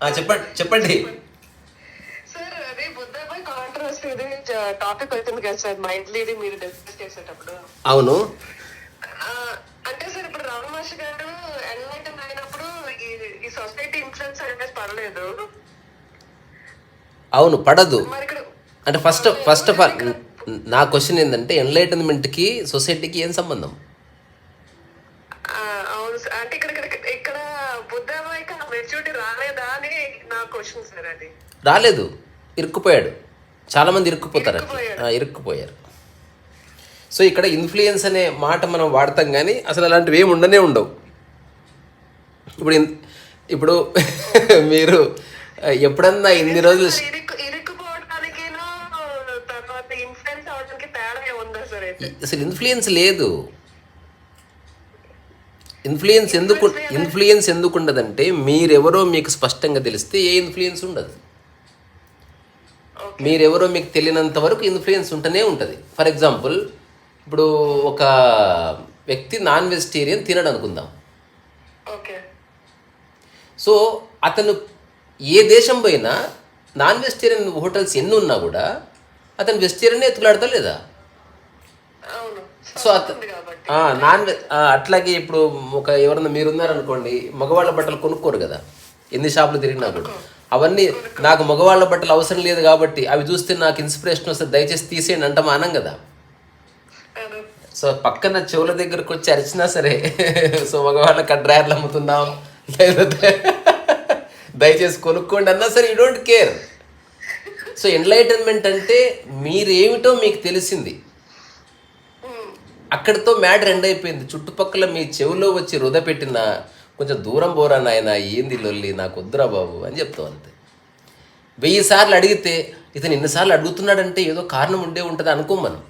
చెప్పండి చెప్పండి. సార్ అదే బుద్ధపై కాంట్రవర్సీ ఇది టాపిక్ అవుతుంది కదా సార్ మైండ్ ఇది మీరు డిస్కస్ చేసేటప్పుడు. అవును. అంటే సార్ ఇప్పుడు రమణ మహర్షి గారు ఎన్లైటన్ అయినప్పుడు ఈ సొసైటీ ఇన్ఫ్లుయెన్స్ అనేది పడలేదు. అవును పడదు. అంటే ఫస్ట్ ఫస్ట్ ఆఫ్ ఆల్ నా క్వశ్చన్ ఏంటంటే ఎన్లైటన్మెంట్కి సొసైటీకి ఏం సంబంధం? అవును అంటే ఇక్కడ ఇక్కడ ఇక్కడ బుద్ధబాయికి ఆ మెచ్యూరిటీ రాలేదా అని నా క్వశ్చన్ సార్ అది రాలేదు. ఇరుక్కుపోయాడు. చాలామంది ఇరుక్కుపోతారు ఇరుక్కుపోయారు. సో ఇక్కడ ఇన్ఫ్లుయెన్స్ అనే మాట మనం వాడతాం కానీ అసలు అలాంటివి ఏమి ఉండనే ఉండవు. ఇప్పుడు ఇప్పుడు మీరు ఎప్పుడన్నా ఇన్ని రోజులు అసలు ఇన్ఫ్లుయెన్స్ లేదు. ఇన్ఫ్లుయెన్స్ ఎందుకు ఇన్ఫ్లుయెన్స్ ఎందుకు ఉండదంటే మీరెవరో మీకు స్పష్టంగా తెలిస్తే ఏ ఇన్ఫ్లుయెన్స్ ఉండదు. మీరెవరో మీకు తెలియనంత వరకు ఇన్ఫ్లుయెన్స్ ఉంటూనే ఉంటుంది. ఫర్ ఎగ్జాంపుల్ ఇప్పుడు ఒక వ్యక్తి నాన్ వెజిటేరియన్ తినడు అనుకుందాం ఓకే. సో అతను ఏ దేశం పోయినా నాన్ వెజిటేరియన్ హోటల్స్ ఎన్ని ఉన్నా కూడా అతను వెజిటేరియన్ ఎత్తులాడతా లేదా సో నాన్ వెజ్ అట్లాగే ఇప్పుడు ఒక ఎవరన్నా మీరున్నారనుకోండి మగవాళ్ళ బట్టలు కొనుక్కోరు కదా. ఎన్ని షాపులు తిరిగినా కూడా. అవన్నీ నాకు మగవాళ్ళ బట్టలు అవసరం లేదు కాబట్టి అవి చూస్తే నాకు ఇన్స్పిరేషన్ వస్తే దయచేసి తీసేయండి అంటాం అనం కదా. సో పక్కన చెవుల దగ్గరకు వచ్చి అరిచినా సరే సో మగవాళ్ళకి ఆ డ్రైర్లు అమ్ముతున్నాం. లేకపోతే దయచేసి కొనుక్కోండి అన్నా సరే you don't care so enlightenment అంటే మీరేమిటో మీకు తెలిసింది. అక్కడితో మ్యాటర్ ఎండ్ అయిపోయింది. చుట్టుపక్కల మీ చెవిలో వచ్చి రుద పెట్టిన కొంచెం దూరం పోరా నాయన ఏంది లొల్లి నాకు వద్దురా బాబు అని చెప్తాం అంతే. వెయ్యి సార్లు అడిగితే ఇతను ఎన్నిసార్లు అడుగుతున్నాడంటే ఏదో కారణం ఉండే ఉంటుంది అనుకోం మనం.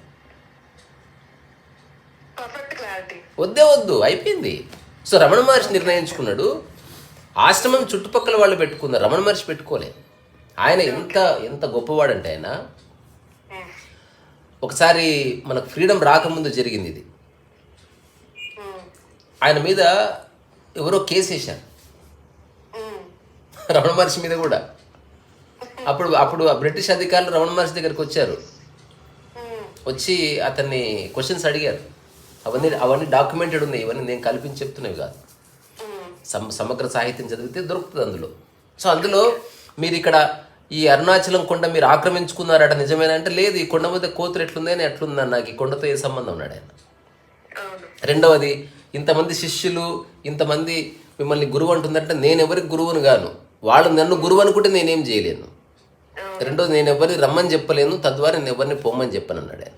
వద్దే వద్దు అయిపోయింది. సో రమణ మహర్షి నిర్ణయించుకున్నాడు. ఆశ్రమం చుట్టుపక్కల వాళ్ళు పెట్టుకున్నారు రమణ మహర్షి పెట్టుకోలే. ఆయన ఎంత ఎంత గొప్పవాడంటే ఆయన ఒకసారి మనకు ఫ్రీడమ్ రాకముందు జరిగింది ఇది. ఆయన మీద ఎవరో కేసు వేశారు. రమణ మహర్షి మీద కూడా. అప్పుడు అప్పుడు ఆ బ్రిటిష్ అధికారులు రమణ మహర్షి దగ్గరికి వచ్చారు. వచ్చి అతన్ని క్వశ్చన్స్ అడిగారు. అవన్నీ అవన్నీ డాక్యుమెంటెడ్ ఉన్నాయి. ఇవన్నీ నేను కల్పించి చెప్తున్నవి కాదు. సమ సమగ్ర సాహిత్యం చదివితే దొరుకుతుంది అందులో. సో అందులో మీరు ఇక్కడ ఈ అరుణాచలం కొండ మీరు ఆక్రమించుకున్నారట నిజమేనా అంటే లేదు ఈ కొండ మీద కోతురు ఎట్లుంది అని ఎట్లుందని నాకు ఈ కొండతో ఏ సంబంధం ఉన్నాడు ఆయన? రెండవది ఇంతమంది శిష్యులు ఇంతమంది మిమ్మల్ని గురువు అంటుందంటే నేను ఎవరికి గురువును గాను? వాళ్ళు నన్ను గురువు అనుకుంటే నేనేం చేయలేను. రెండోది నేను ఎవరిని రమ్మని చెప్పలేను తద్వారా నేను ఎవరిని పొమ్మని చెప్పను అన్నాడు ఆయన.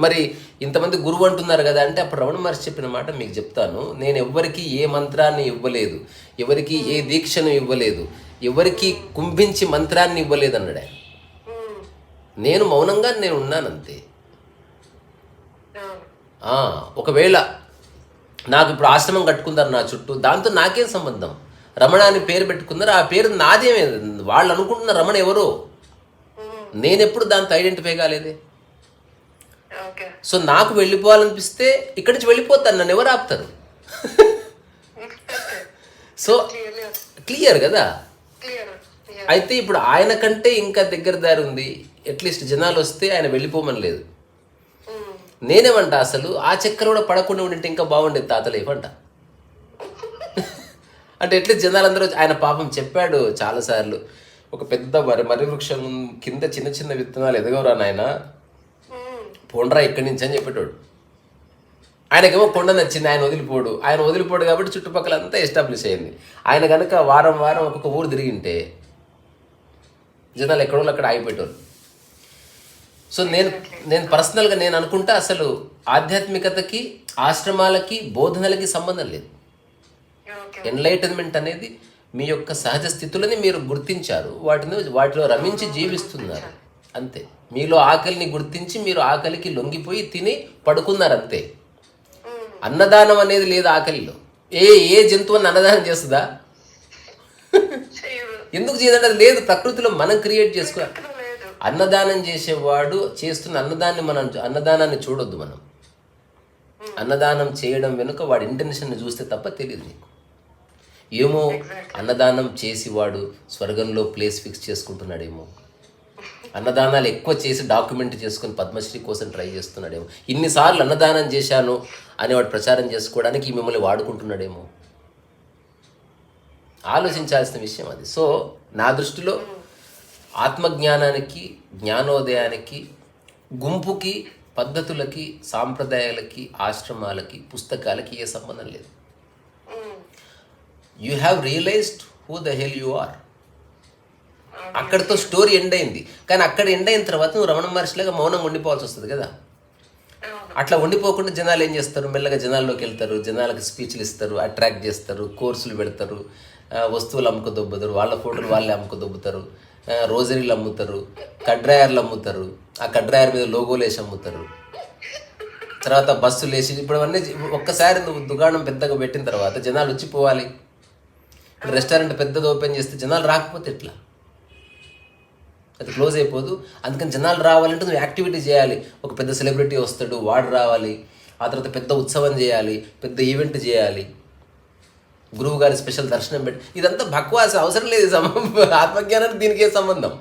మరి ఇంతమంది గురువు అంటున్నారు కదా అంటే అప్పుడు రమణ మహర్షి చెప్పిన మాట మీకు చెప్తాను. నేను ఎవ్వరికి ఏ మంత్రాన్ని ఇవ్వలేదు. ఎవరికి ఏ దీక్షను ఇవ్వలేదు. ఎవరికి కుంభించి మంత్రాన్ని ఇవ్వలేదు అన్నాడు ఆయన. ఉమ్. నేను మౌనంగా నేను ఉన్నాను అంతే అవును ఆ, ఒకవేళ నాకు ఇప్పుడు ఆశ్రమం కట్టుకుందారు నా చుట్టూ దాంతో నాకేం సంబంధం? రమణ అని పేరు పెట్టుకున్నారు ఆ పేరు నాదేమే. వాళ్ళు అనుకుంటున్న రమణ ఎవరో. నేనెప్పుడు దాంతో ఐడెంటిఫై కాలేదే? సో నాకు వెళ్ళిపోవాలనిపిస్తే ఇక్కడి నుంచి వెళ్ళిపోతాను నన్ను ఎవరు ఆపుతారు? సో క్లియర్ కదా? అయితే ఇప్పుడు ఆయన కంటే ఇంకా దగ్గర దారి ఉంది. అట్లీస్ట్ జనాలు వస్తే ఆయన వెళ్ళిపోమని లేదు. నేనేమంట అసలు? ఆ చక్కెర కూడా పడకుండా ఉండింటే ఇంకా బాగుండేది తాత లైఫ్ అంట అంటే ఎట్లీస్ట్ జనాలందరూ ఆయన పాపం చెప్పాడు చాలాసార్లు. ఒక పెద్ద మరి మర్రి వృక్షం కింద చిన్న చిన్న విత్తనాలు ఎదగవరా నాయన? పోండ్రా ఇక్కడి నుంచి అని చెప్పేటోడు. ఆయనకేమో కొండ నచ్చింది ఆయన వదిలిపోడు. ఆయన వదిలిపోడు కాబట్టి చుట్టుపక్కల అంతా ఎస్టాబ్లిష్ అయింది. ఆయన కనుక వారం వారం ఒక్కొక్క ఊరు తిరిగింటే జనాలు ఎక్కడో అక్కడ ఆగిపోయేటోళ్ళు. సో నేను నేను పర్సనల్గా నేను అనుకుంటా అసలు ఆధ్యాత్మికతకి ఆశ్రమాలకి బోధనలకి సంబంధం లేదు. ఎన్లైటన్మెంట్ అనేది మీ యొక్క సహజ స్థితులని మీరు గుర్తించారు. వాటిని వాటిలో రమించి జీవిస్తున్నారు. అంతే. మీలో ఆకలిని గుర్తించి మీరు ఆకలికి లొంగిపోయి తిని పడుకున్నారు అంతే అన్నదానం అనేది లేదు ఆకలిలో. ఏ ఏ జంతువుని అన్నదానం చేస్తుందా? ఎందుకు చేయదంటే అది లేదు ప్రకృతిలో మనం క్రియేట్ చేసుకో అన్నదానం చేసేవాడు చేస్తున్న అన్నదాన్ని మనం అన్నదానాన్ని చూడొద్దు మనం. అన్నదానం చేయడం వెనుక వాడి ఇంటెన్షన్ చూస్తే తప్ప తెలియదు నీకు. ఏమో అన్నదానం చేసివాడు స్వర్గంలో ప్లేస్ ఫిక్స్ చేసుకుంటున్నాడేమో. అన్నదానాలు ఎక్కువ చేసి డాక్యుమెంట్ చేసుకుని పద్మశ్రీ కోసం ట్రై చేస్తున్నాడేమో. ఇన్నిసార్లు అన్నదానం చేశాను అని వాడు ప్రచారం చేసుకోవడానికి మిమ్మల్ని వాడుకుంటున్నాడేమో. ఆలోచించాల్సిన విషయం అది. సో నా దృష్టిలో ఆత్మజ్ఞానానికి జ్ఞానోదయానికి గుంపుకి పద్ధతులకి సాంప్రదాయాలకి ఆశ్రమాలకి పుస్తకాలకి ఏ సంబంధం లేదు. You have realised who the hell you are అక్కడితో స్టోరీ ఎండ్ అయింది. కానీ అక్కడ ఎండ్ అయిన తర్వాత నువ్వు రమణ మహర్షిలాగా మౌనంగా ఉండిపోవాల్సి వస్తుంది కదా? అట్లా ఉండిపోకుండా జనాలు ఏం చేస్తారు? మెల్లగా జనాల్లోకి వెళ్తారు జనాలకు స్పీచ్లు ఇస్తారు అట్రాక్ట్ చేస్తారు కోర్సులు పెడతారు వస్తువులు అమ్ముకు దొబ్బుతారు వాళ్ళ ఫోటోలు వాళ్ళే అమ్ముకు దొబ్బుతారు రోజరీలు అమ్ముతారు కడ్రాయర్లు అమ్ముతారు ఆ కడ్రాయర్ మీద లోగోలు వేసి అమ్ముతారు. తర్వాత బస్సులు వేసి ఇప్పుడు అవన్నీ ఒక్కసారి నువ్వు దుకాణం పెద్దగా పెట్టిన తర్వాత జనాలు వచ్చి పోవాలి. ఇప్పుడు రెస్టారెంట్ పెద్దది ఓపెన్ చేస్తే జనాలు రాకపోతే ఎట్లా? అది క్లోజ్ అయిపోదు. అందుకని జనాలు రావాలంటే నువ్వు యాక్టివిటీ చేయాలి. ఒక పెద్ద సెలబ్రిటీ వస్తాడు వాడు రావాలి. ఆ తర్వాత పెద్ద ఉత్సవం చేయాలి పెద్ద ఈవెంట్ చేయాలి. గురువు గారి స్పెషల్ దర్శనం పెట్టి ఇదంతా భక్వాస అవసరం లేదు ఆత్మజ్ఞానానికి దీనికి ఏ సంబంధం?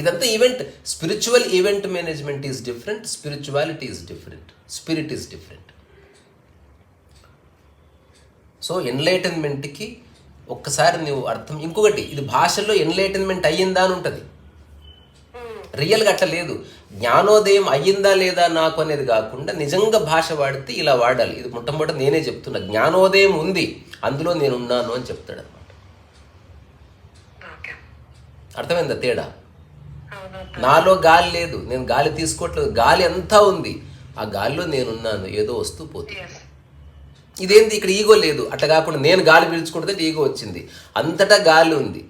ఇదంతా event spiritual event management is different spirituality is different spirit is different. So ఎన్లైటన్మెంట్కి ఒక్కసారి నువ్వు అర్థం ఇంకొకటి ఇది భాషల్లో ఎన్లైటన్మెంట్ అయ్యిందా అని ఉంటుంది. రియల్గా అట్లా లేదు. జ్ఞానోదయం అయ్యిందా లేదా నాకు అనేది కాకుండా నిజంగా భాష వాడితే ఇలా వాడాలి. ఇది మొట్టమొదటి నేనే చెప్తున్నా. జ్ఞానోదయం ఉంది అందులో నేను ఉన్నాను అని చెప్తాడు అనమాట అర్థమైందా తేడా? నాలో గాలి లేదు. నేను గాలి తీసుకోవట్లేదు. గాలి అంతా ఉంది. ఆ గాలిలో నేనున్నాను. ఏదో వస్తూ పోతుంది. ఇదేంది ఇక్కడ ఈగో లేదు. అట్లా కాకుండా నేను గాలి పీల్చుకుంటే ఈగో వచ్చింది. అంతటా గాలి ఉంది.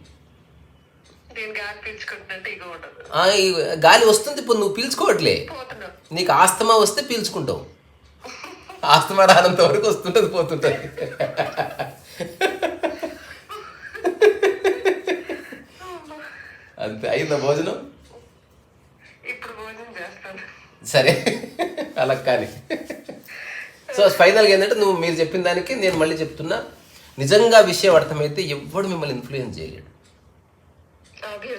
గాలి వస్తుంది ఇప్పుడు నువ్వు పీల్చుకోవట్లే. నీకు ఆస్తమా వస్తే పీల్చుకుంటావు. ఆస్తమా రానంత వరకు వస్తుంటుంది పోతుంటుంది. అంతే అయిందా భోజనం? సరే అలా కానీ. సో ఫైనల్గా ఏంటంటే నువ్వు మీరు చెప్పిన దానికి నేను మళ్ళీ చెప్తున్నా నిజంగా విషయం అర్థమైతే ఎవ్వడు మిమ్మల్ని ఇన్ఫ్లుయెన్స్ చేయలేడు.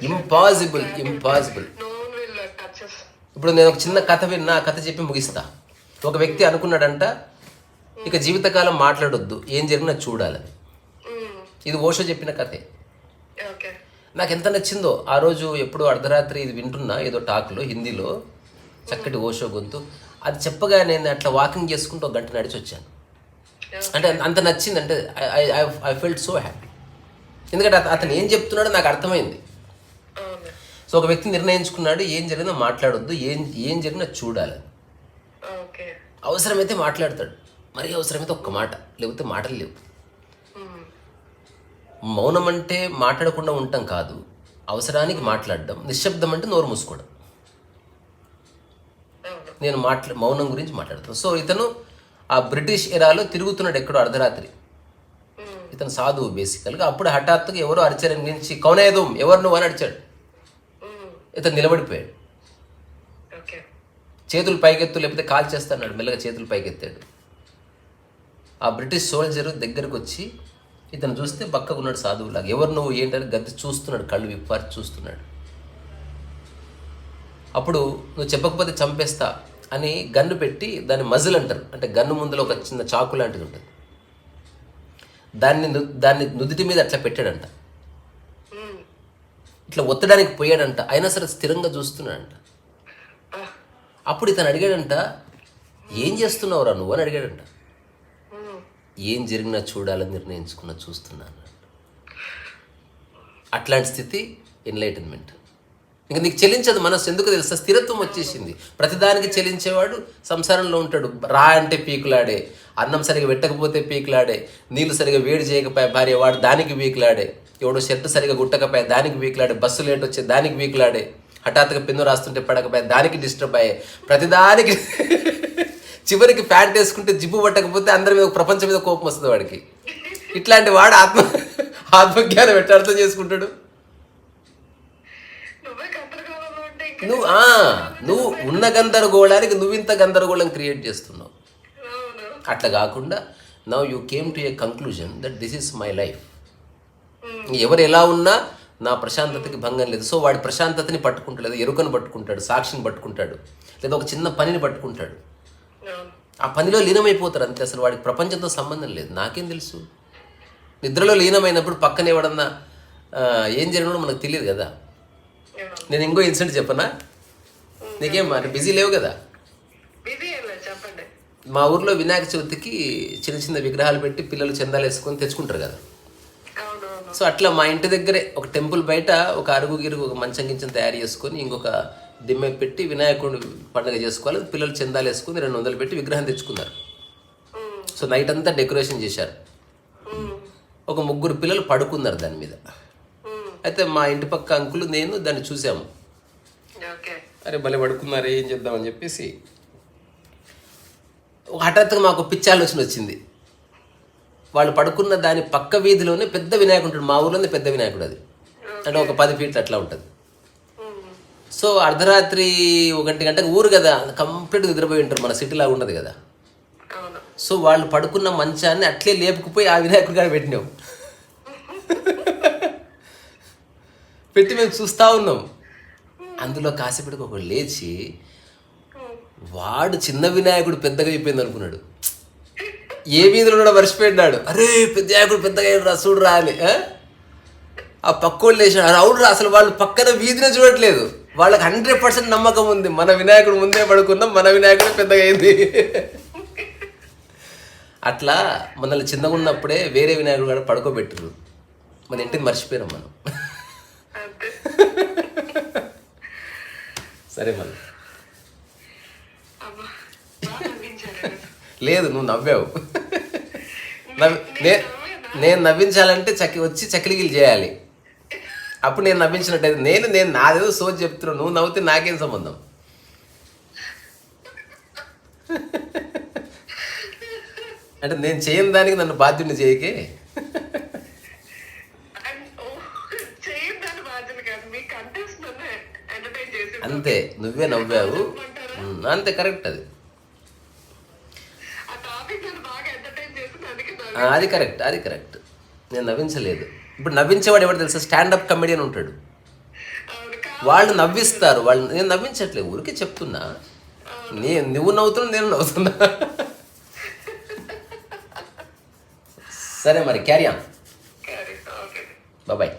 ఇంపాసిబుల్ ఇంపాసిబుల్ టచెస్ ఇప్పుడు నేను ఒక చిన్న కథ విన్నా ఆ కథ చెప్పి ముగిస్తా. ఒక వ్యక్తి అనుకున్నాడంట ఇక జీవితకాలం మాట్లాడొద్దు ఏం జరిగినా చూడాలని. ఇది ఓషో చెప్పిన కథే. నాకు ఎంత నచ్చిందో ఆ రోజు ఎప్పుడో అర్ధరాత్రి ఇది వింటున్నా ఏదో టాక్లో హిందీలో చక్కటి ఓషో గొంతు. అది చెప్పగా నేను అట్లా వాకింగ్ చేసుకుంటూ ఒక గంట నడిచి వచ్చాను. అంటే అంత నచ్చింది అంటే ఐ ఫెల్ట్ సో హ్యాపీ ఎందుకంటే అత- అతను ఏం చెప్తున్నాడో నాకు అర్థమైంది. సో ఒక వ్యక్తి నిర్ణయించుకున్నాడు ఏం జరిగినా మాట్లాడొద్దు ఏం ఏం జరిగినా చూడాలి అవసరమైతే మాట్లాడతాడు. మరి అవసరమైతే ఒక్క మాట లేకపోతే మాటలు లేవు. మౌనం అంటే మాట్లాడకుండా ఉండటం కాదు అవసరానికి మాట్లాడడం నిశ్శబ్దం అంటే నోరు మూసుకోవడం. నేను మాట్లా మౌనం గురించి మాట్లాడుతాను. సో ఇతను ఆ బ్రిటిష్ ఎరాలో తిరుగుతున్నాడు ఎక్కడో అర్ధరాత్రి. ఇతను సాధువు బేసికల్గా అప్పుడు హఠాత్తుగా ఎవరో అరిచారని గురించి కౌనేదో ఎవరు నువ్వు అని అడిచాడు ఇతను నిలబడిపోయాడు. ఓకే. చేతులు పైకెత్తు లేకపోతే కాల్ చేస్తాడు మెల్లగా చేతులు పైకెత్తాడు. ఆ బ్రిటిష్ సోల్జరు దగ్గరకు వచ్చి ఇతను చూస్తే పక్కకు ఉన్నాడు సాధువులాగా. ఎవరు నువ్వు? ఏంటని? గద్ది చూస్తున్నాడు కళ్ళు విప్పారి చూస్తున్నాడు. అప్పుడు నువ్వు చెప్పకపోతే చంపేస్తా అని గన్ను పెట్టి దాన్ని మజిల్ అంటారు. అంటే గన్ను ముందులో ఒక చిన్న చాకు లాంటిది ఉంటుంది. దాన్ని దాన్ని నుదుటి మీద అట్లా పెట్టాడంట. ఇట్లా ఒత్తడానికి పోయాడంట. అయినా సరే స్థిరంగా చూస్తున్నాడంట. అప్పుడు ఇతను అడిగాడంట ఏం చేస్తున్నావురా నువ్వు? అని అడిగాడంట. ఏం జరిగినా చూడాలని నిర్ణయించుకున్నా చూస్తున్నాను. అట్లాంటి స్థితి ఎన్లైటన్మెంట్ ఇంకా నీకు చెల్లించదు మనసు ఎందుకు తెలుసా? స్థిరత్వం వచ్చేసింది. ప్రతిదానికి చెల్లించేవాడు సంసారంలో ఉంటాడు. రా అంటే పీకులాడే. అన్నం సరిగా పెట్టకపోతే పీకులాడే. నీళ్ళు సరిగా వేడి చేయకపోయే భార్య వాడు దానికి పీకులాడే. ఎవడో షర్ట్ సరిగా గుట్టకపోయే దానికి పీకులాడే. బస్సు లేట్ వచ్చే దానికి పీకులాడే. హఠాత్తుగా పెన్ను రాస్తుంటే పడకపోయే దానికి డిస్టర్బ్ అయ్యే. ప్రతిదానికి చివరికి ప్యాంట్ వేసుకుంటే జిబ్బు పట్టకపోతే అందరి మీద ప్రపంచం మీద కోపం వస్తుంది వాడికి. ఇట్లాంటి వాడు ఆత్మ ఆత్మజ్ఞానం ఎట్లా అర్థం చేసుకుంటాడు నువ్వే గందరగోళంలో ఉంటే ఇంకా నువ్వు ఆ, నువ్వు ఉన్న గందరగోళానికి నువ్వు ఇంత గందరగోళం క్రియేట్ చేస్తున్నావు. అట్లా కాకుండా now you came to a conclusion that this is my life ఎవరు ఎలా ఉన్నా నా ప్రశాంతతకి భంగం లేదు. సో వాడి ప్రశాంతతని పట్టుకుంటాడు లేదా ఎరుకను పట్టుకుంటాడు సాక్షిని పట్టుకుంటాడు లేదా ఒక చిన్న పనిని పట్టుకుంటాడు. ఆ పనిలో లీనమైపోతారు అంతే. అసలు వాడికి ప్రపంచంతో సంబంధం లేదు. నాకేం తెలుసు? నిద్రలో లీనమైనప్పుడు పక్కన ఎవడన్నా ఏం జరిగినో మనకు తెలియదు కదా. నేను ఇంకో ఇన్సిడెంట్ చెప్పనా? నీకేం మరి? బిజీ లేవు కదా? మా ఊర్లో వినాయక చవితికి చిన్న చిన్న విగ్రహాలు పెట్టి పిల్లలు చందాలు వేసుకొని తెచ్చుకుంటారు కదా. సో అట్లా మా ఇంటి దగ్గరే ఒక టెంపుల్ బయట ఒక అరుగు గిరుగు ఒక మంచం గించం తయారు చేసుకొని ఇంకొక దిమ్మె పెట్టి వినాయకుడు పండుగ చేసుకోవాలి. పిల్లలు చందాలు వేసుకుని రెండు వందలు పెట్టి విగ్రహం తెచ్చుకున్నారు. సో నైట్ అంతా డెకరేషన్ చేశారు. ఒక ముగ్గురు పిల్లలు పడుకున్నారు దాని మీద. అయితే మా ఇంటి పక్క అంకులు నేను దాన్ని చూసాము. అరే భలే పడుకున్నారు ఏం చేద్దామని చెప్పేసి హఠాత్తుగా మాకు పిచ్చి ఆలోచన వచ్చింది. వాళ్ళు పడుకున్న దాని పక్క వీధిలోనే పెద్ద వినాయకుడు ఉంటాడు. మా ఊర్లోనే పెద్ద వినాయకుడు అది. అంటే ఒక పది ఫీట్లు అట్లా ఉంటుంది. సో అర్ధరాత్రి ఒకటి గంటకు ఊరు కదా కంప్లీట్గా నిద్రపోయి ఉంటారు. మన సిటీలాగా ఉండదు కదా. సో వాళ్ళు పడుకున్న మంచాన్ని అట్లే లేపుకుపోయి ఆ వినాయకుడి కాడ పెట్టినాం పెట్టి మేము చూస్తూ ఉన్నాం. అందులో కాసేపటికి ఒకడు లేచి వాడు చిన్న వినాయకుడు పెద్దగా అయిపోయింది అనుకున్నాడు. ఏ వీధిలో కూడా మర్చిపోయినాడు. అరే పెద్ద వినాయకుడు పెద్దగా అయ్యాడు రా చూడురా అని ఆ? పక్కోళ్ళు లేచాడు అవుడురా రా అసలు వాళ్ళు పక్కన వీధినే చూడట్లేదు. వాళ్ళకి హండ్రెడ్ పర్సెంట్ నమ్మకం ఉంది. మన వినాయకుడు ముందే పడుకుందాం మన వినాయకుడు పెద్దగా అయింది. అట్లా మనల్ని చిన్నగా ఉన్నప్పుడే వేరే వినాయకుడు కూడా పడుకోబెట్టరు మన ఇంటిని మర్చిపోయాం మనం. సరే నవ్వించారు లేదు నువ్వు నవ్వావు. నేను నవ్వించాలంటే చక్కి వచ్చి చకిలిగిలు చేయాలి. అప్పుడు నేను నవ్వించినట్టయితే నేను నేను నాదేదో సోచి చెప్తున్నాను నువ్వు నవ్వుతే నాకేం సంబంధం? అంటే నేను చేయని దానికి నన్ను బాధ్యుడిని చేయకే అండ్ ఓ చేయండి దాని బాధ్యత కాదు మీ కంటెస్ట్ నన్ను ఎంటర్టైన్ అంతే నువ్వే నవ్వావు. అంతే కరెక్ట్ అది. అది కరెక్ట్ అది కరెక్ట్ నేను నవ్వించలేదు. ఇప్పుడు నవ్వించేవాడు ఎవడు తెలుసా? స్టాండప్ కమెడియన్ ఉంటాడు. వాళ్ళు నవ్విస్తారు. వాళ్ళు నేను నవ్వించట్లేదు ఊరికే చెప్తున్నా. నే నువ్వు నవ్వుతున్నా నేను నవ్వుతున్నా. సరే మరి క్యారీ ఆన్ బాయ్